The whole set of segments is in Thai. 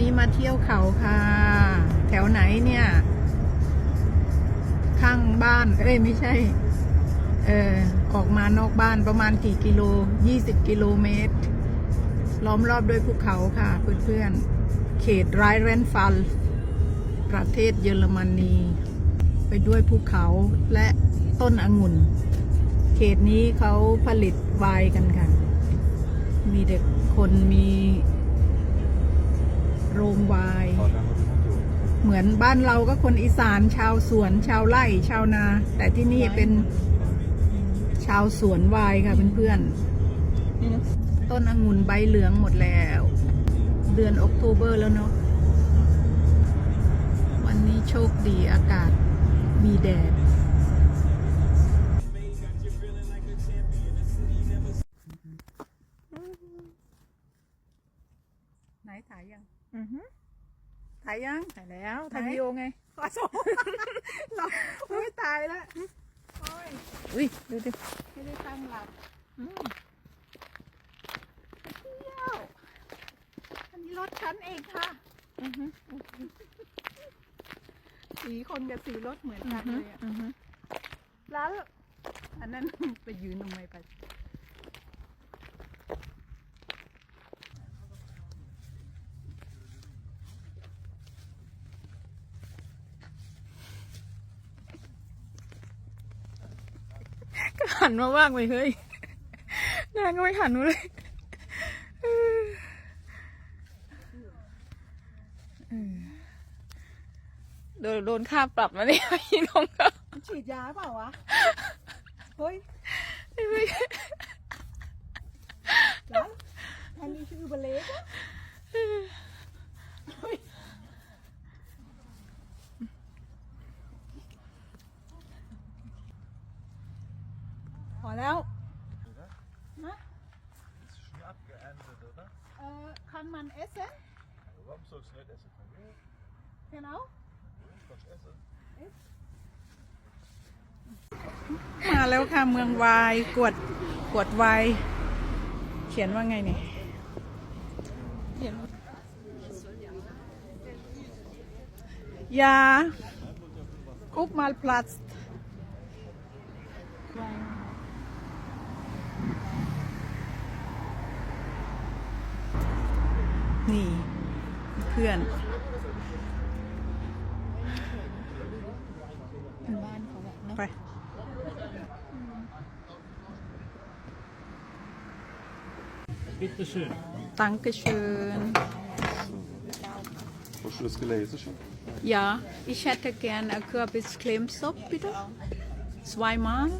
นี้มาเที่ยวเขาค่ะ แถวไหนเนี่ย ข้างบ้าน เอ้ยไม่ใช่ เออออกมานอกบ้านประมาณกี่กิโล20กิโลเมตร ล้อมรอบด้วยภูเขาค่ะ เพื่อนๆ เขตไรเรนฟัลประเทศเยอรมนี ไปด้วยภูเขาและต้นองุ่น เขตนี้เขาผลิตไวน์กันค่ะ มีเด็กคนมี โรงไวน์เหมือนบ้านเราก็คนอีสานชาวสวนชาวไร่ชาวนา แต่ที่นี่เป็นชาวสวนไวน์ค่ะเพื่อนๆต้นองุ่นใบเหลืองหมดแล้ว เดือนออกโทเบอร์แล้วเนาะวันนี้โชคดีอากาศมีแดดไหนถ่ายยัง อือฮึถ่ายยัง ถ่ายแล้วไหนถ่ายวิดีโอไงขอโทษเราอุ้ยตายแล้ว โอ้ย อุ้ยดูดิไม่ได้ตั้งหลักอืมเที่ยว อันนี้รถฉันเองค่ะ อือฮึสีคนกับสีรถเหมือนอืกัอนฮึเลยอะอือฮึแล้ว อันนั้นไปยืนทำไมไป ก็ หันมาว่างไปเฮ้ยนางก็ไม่หันมาเลยเออเออโดนโดนค่าปรับมาเนี่ยพี่น้องก็ฉีดยาเปล่าวะ เฮ้ยแล้วอันนี้ชื่อเบลเล็กอะเฮ้ยพ อแล้วนะ Ist schon abgeerntet, oder? เอ่อคันมันเอสเซน Warum sollst du nicht essen? Kann ich? เห็นเอา Kannst du essen? มาแล้วค่ะเมืองวายกวดกวดวายเขียนว่าไงเนี่ยเห็นยากุ๊กมาลพลัส นี่เพื่อน เป็นบ้านเขาอะเนาะ ไป Bitte schön. Dankeschön. Hast du das gelesen schon? Ja, ich hätte gern eine Kürbis-Clemsuppe, bitte. Zweimal.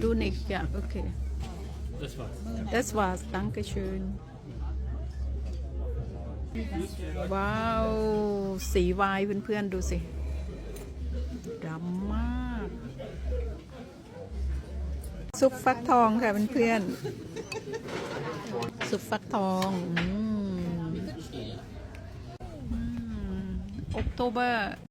Du nicht, ja, okay. Das war's. Das war's, Dankeschön. ว้าว สีวายเพื่อนๆ ดูสิดำมาก ซุปฟักทองค่ะเพื่อนๆ ซุปฟักทองอืมอืมออกโตเบอร์